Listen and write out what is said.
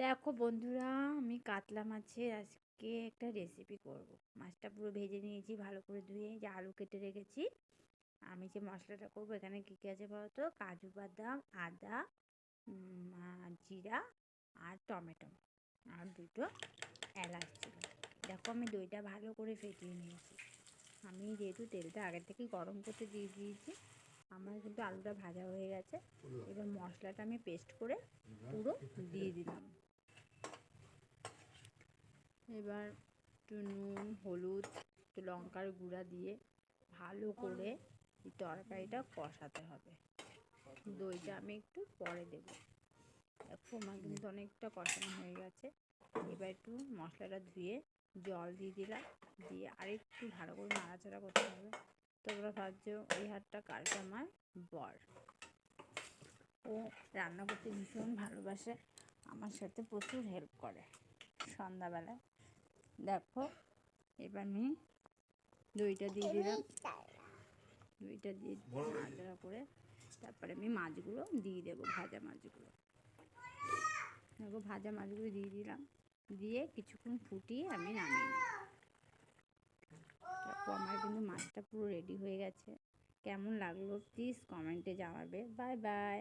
দেখো বন্ধুরা, আমি কাতলা মাছের আজকে একটা রেসিপি করব। মাছটা পুরো ভেজে নিয়েছি, ভালো করে ধুয়ে যে আলু কেটে রেখেছি। আমি যে মশলাটা করব, এখানে কী কী আছে বলতো কাজু বাদাম, আদা জিরা আর টমেটো আর দুটো এলাচ ছিল। দেখো আমি দইটা ভালো করে ফেটিয়ে নিয়েছি। আমি যেহেতু তেলটা আগের থেকেই গরম করতে দিয়ে দিয়েছি, আমার কিন্তু আলুটা ভাজা হয়ে গেছে। এবার মশলাটা আমি পেস্ট করে পুরো দিয়ে দিলাম। এবার একটু নুন, হলুদ, একটু লঙ্কার গুঁড়া দিয়ে ভালো করে এই তরকারিটা কষাতে হবে। দইটা আমি একটু পরে দেব। দেখো আমার কিন্তু অনেকটা কষানো হয়ে গেছে। এবার একটু মশলাটা ধুয়ে জল দিয়ে দিলাম। দিয়ে আরেকটু ভালো করে নাড়াচাড়া করতে হবে। তোমরা ভাবছ এই হাতটা কালকে আমার বর। ও রান্না করতে ভীষণ ভালোবাসে। আমার সাথে প্রচুর হেল্প করে সন্ধ্যাবেলায়। দেখো এবার আমি দইটা দিয়ে দিলাম। দইটা দিয়ে নাড়াচাড়া করে তারপরে আমি মাছগুলো দিয়ে দেবো ভাজা মাছগুলো। দেখো ভাজা মাছগুলো দিয়ে দিলাম। দিয়ে কিছুক্ষণ ফুটিয়ে আমি নামিয়ে নেব। তারপর আমার কিন্তু মাছটা পুরো রেডি হয়ে গেছে। কেমন লাগল? প্লিজ কমেন্টে জানাবে। Bye bye